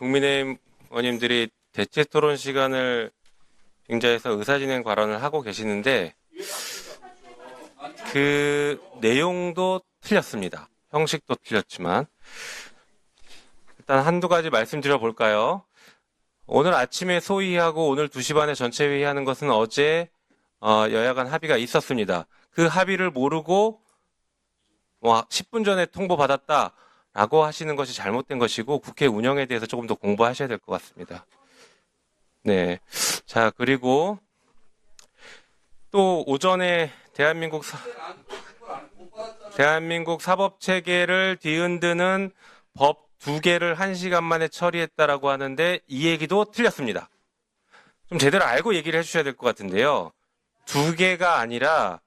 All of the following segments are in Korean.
국민의힘 의원님들이 대체 토론 시간을 빙자해서 의사진행 발언을 하고 계시는데 그 내용도 틀렸습니다. 형식도 틀렸지만 일단 한두 가지 말씀드려 볼까요? 오늘 아침에 소위하고 오늘 2시 반에 전체 회의하는 것은 어제 어, 여야 간 합의가 있었습니다. 그 합의를 모르고 뭐 10분 전에 통보받았다 라고 하시는 것이 잘못된 것이고 국회 운영에 대해서 조금 더 공부하셔야 될 것 같습니다. 네. 자, 그리고 또 오전에 대한민국 사, 대한민국 사법 체계를 뒤흔드는 법 두 개를 한 시간 만에 처리했다라고 하는데 이 얘기도 틀렸습니다. 좀 제대로 알고 얘기를 해주셔야 될 것 같은데요. 두 개가 아니라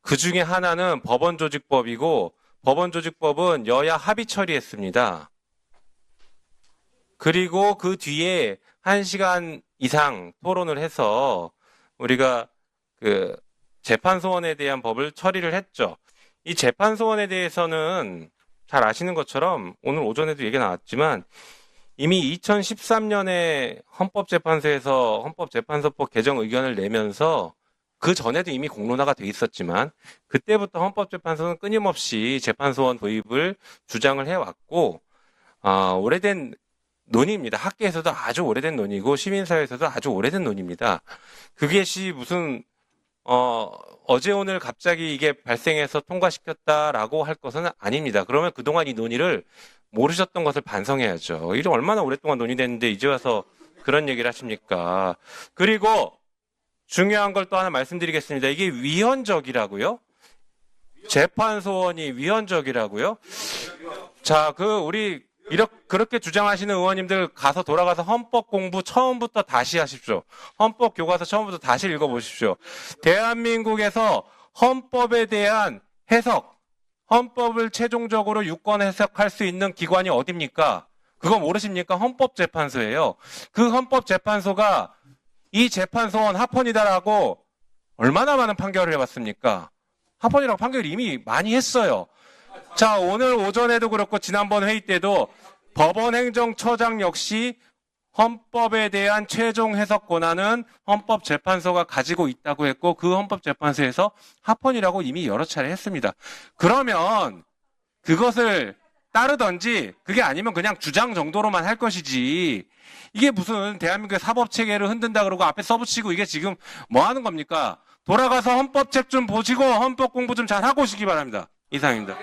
그 중에 하나는 법원 조직법이고 법원조직법은 여야 합의 처리했습니다. 그리고 그 뒤에 한 시간 이상 토론을 해서 우리가 그 재판소원에 대한 법을 처리를 했죠. 이 재판소원에 대해서는 잘 아시는 것처럼 오늘 오전에도 얘기 나왔지만 이미 2013년에 헌법재판소에서 헌법재판소법 개정 의견을 내면서 그 전에도 이미 공론화가 돼 있었지만 그때부터 헌법재판소는 끊임없이 재판소원 도입을 주장을 해왔고 아, 오래된 논의입니다. 학계에서도 아주 오래된 논의고 시민사회에서도 아주 오래된 논의입니다. 그것이 무슨 어, 어제 오늘 갑자기 이게 발생해서 통과시켰다라고 할 것은 아닙니다. 그러면 그동안 이 논의를 모르셨던 것을 반성해야죠. 이게 얼마나 오랫동안 논의됐는데 이제 와서 그런 얘기를 하십니까? 그리고 중요한 걸 또 하나 말씀드리겠습니다. 이게 위헌적이라고요? 재판소원이 위헌적이라고요? 자, 그 우리 이렇게 그렇게 주장하시는 의원님들 가서 돌아가서 헌법 공부 처음부터 다시 하십시오. 헌법 교과서 처음부터 다시 읽어보십시오. 대한민국에서 헌법에 대한 해석, 헌법을 최종적으로 유권 해석할 수 있는 기관이 어딥니까? 그거 모르십니까? 헌법재판소예요. 그 헌법재판소가 이 재판소원 합헌이다라고 얼마나 많은 판결을 해봤습니까? 합헌이라고 판결을 이미 많이 했어요. 자, 오늘 오전에도 그렇고 지난번 회의 때도 법원 행정처장 역시 헌법에 대한 최종 해석 권한은 헌법재판소가 가지고 있다고 했고 그 헌법재판소에서 합헌이라고 이미 여러 차례 했습니다. 그러면 그것을 따르던지 그게 아니면 그냥 주장 정도로만 할 것이지 이게 무슨 대한민국의 사법 체계를 흔든다 그러고 앞에 써붙이고 이게 지금 뭐 하는 겁니까? 돌아가서 헌법책 좀 보시고 헌법 공부 좀 잘 하고 오시기 바랍니다. 이상입니다.